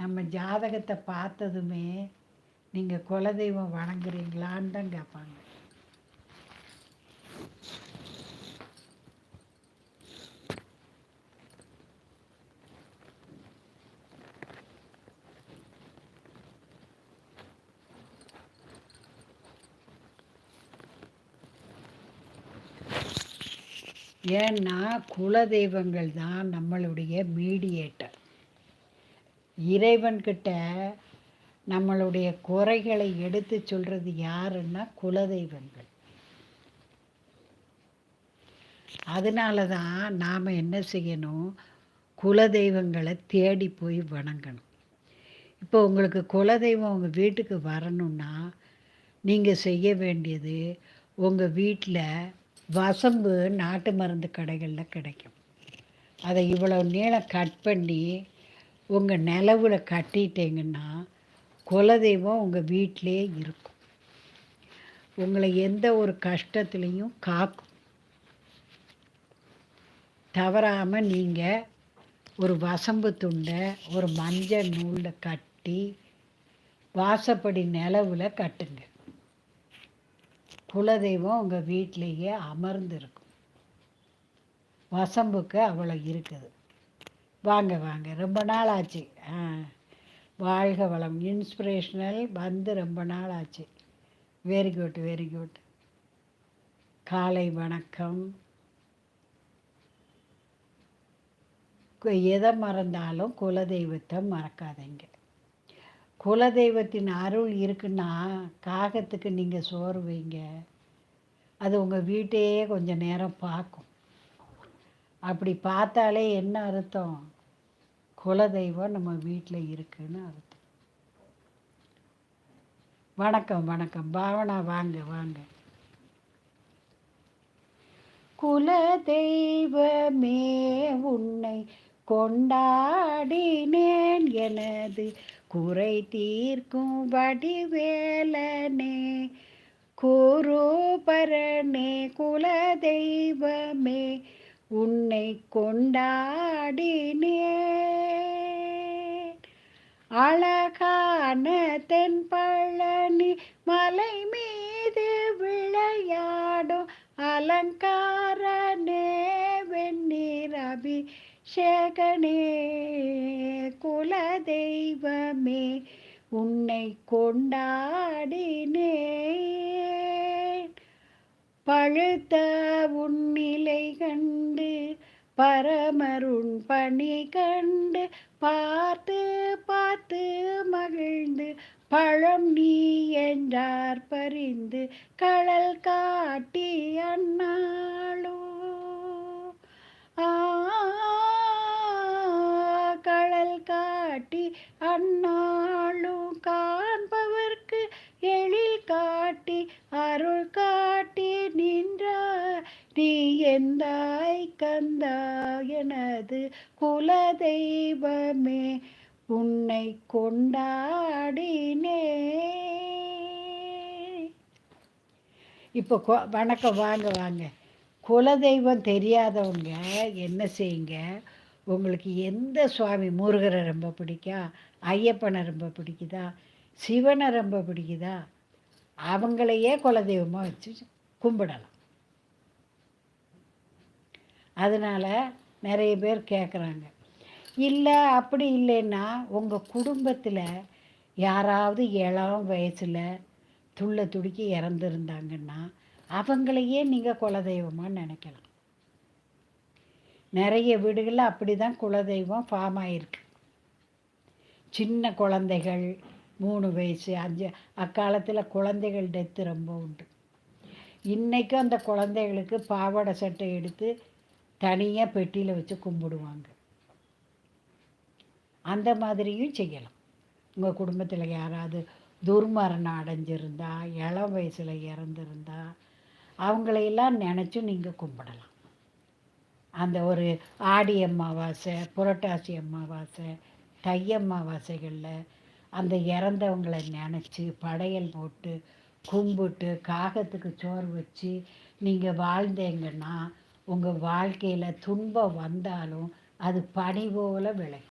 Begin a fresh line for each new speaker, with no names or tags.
நம்ம ஜாதகத்தை பார்த்ததுமே நீங்கள் குலதெய்வம் வணங்குறீங்களான்னு தான் கேட்பாங்க. ஏன்னா குலதெய்வங்கள் தான் நம்மளுடைய மீடியேட்டர் இறைவன்கிட்ட நம்மளுடைய குறைகளை எடுத்து சொல்கிறது யாருன்னா குலதெய்வங்கள். அதனால தான் நாம் என்ன செய்யணும்? குலதெய்வங்களை தேடி போய் வணங்கணும். இப்போ உங்களுக்கு குலதெய்வம் உங்கள் வீட்டுக்கு வரணும்னா நீங்கள் செய்ய வேண்டியது உங்கள் வீட்டில் வசம்பு நாட்டு மருந்து கடைகளில் கிடைக்கும். அதை இவ்வளோ நீளம் கட் பண்ணி உங்கள் நிலவில் கட்டிட்டீங்கன்னா குலதெய்வம் உங்கள் வீட்டிலே இருக்கும். உங்களை எந்த ஒரு கஷ்டத்துலேயும் காக்கும். தவறாமல் நீங்கள் ஒரு வசம்பு துண்டை ஒரு மஞ்சள் நூலில் கட்டி வாசப்படி நிலவில் கட்டுங்க. குலதெய்வம் உங்கள் வீட்டிலேயே அமர்ந்திருக்கும். வசம்புக்கு அவ்வளோ இருக்குது. வாங்க வாங்க. ரொம்ப நாள் ஆச்சு ஆ. வாழ்க வளம். இன்ஸ்பிரேஷனல் வந்து ரொம்ப நாள் ஆச்சு வெரி குட் வெரி குட் காலை வணக்கம். எதை மறந்தாலும் குலதெய்வத்தை மறக்காதீங்க. குலதெய்வத்தின் அருள் இருக்குன்னா காகத்துக்கு நீங்கள் சோறு வைங்க. அது உங்கள் வீட்டையே கொஞ்சம் நேரம் பார்க்கும். அப்படி பார்த்தாலே என்ன அர்த்தம்? குலதெய்வம் நம்ம வீட்டில் இருக்குன்னு அர்த்தம். வணக்கம் வணக்கம். பாவனா வாங்க வாங்க. குல தெய்வமே உன்னை கொண்டாடினேன் எனது குறை தீர்க்கும் வடிவேலனே. குருபரனே குல தெய்வமே உன்னை கொண்டாடினேன் அழகான தென்பழனி மலை மீது விளையாடும் அலங்காரனே வெந்நீர் சேகனே குல தெய்வமே உன்னை கொண்டாடினே. பழுத்த உன்னிலை கண்டு பரமருண் பணி கண்டு பார்த்து பார்த்து மகிழ்ந்து பழம் நீ என்றார் பறிந்து கடல் காட்டி அண்ணா. தாய் கந்தா எனது குல தெய்வமே உன்னை கொண்டாடினே. இப்போ வணக்கம் வாங்க வாங்க. குலதெய்வம் தெரியாதவங்க என்ன செய்யுங்க? உங்களுக்கு எந்த சுவாமி முருகரை ரொம்ப பிடிக்கா? ஐயப்பனை ரொம்ப பிடிக்குதா? சிவனை ரொம்ப பிடிக்குதா? அவங்களையே குலதெய்வமாக வச்சு கும்பிடலாம். அதனால் நிறைய பேர் கேட்குறாங்க இல்லை அப்படி இல்லைன்னா உங்கள் குடும்பத்தில் யாராவது ஏழாம் வயசில் துள்ள துடிக்கி இறந்துருந்தாங்கன்னா அவங்களையே நீங்கள் குலதெய்வமாக நினைக்கலாம். நிறைய வீடுகளில் அப்படி தான் குலதெய்வம் ஃபார்ம் ஆகிருக்கு சின்ன குழந்தைகள் மூணு வயசு அஞ்சு அக்காலத்தில் குழந்தைகள் டெத்து ரொம்ப உண்டு. இன்றைக்கும் அந்த குழந்தைகளுக்கு பாவாடை சட்டை எடுத்து தனியாக பெட்டியில் வச்சு கும்பிடுவாங்க. அந்த மாதிரியும் செய்யலாம். உங்கள் குடும்பத்தில் யாராவது துர்மரணம் அடைஞ்சிருந்தா இளம் வயசில் இறந்துருந்தா அவங்களையெல்லாம் நினச்சும் நீங்கள் கும்பிடலாம். அந்த ஒரு ஆடி அமாவாசை புரட்டாசி அமாவாசை தை அமாவாசைகளில் அந்த இறந்தவங்களை நினச்சி படையல் போட்டு கும்பிட்டு காகத்துக்கு சோறு வச்சு நீங்கள் வாழ்ந்தீங்கன்னா உங்கள் வாழ்க்கையில் துன்பம் வந்தாலும் அது பனி போல் விளையும்.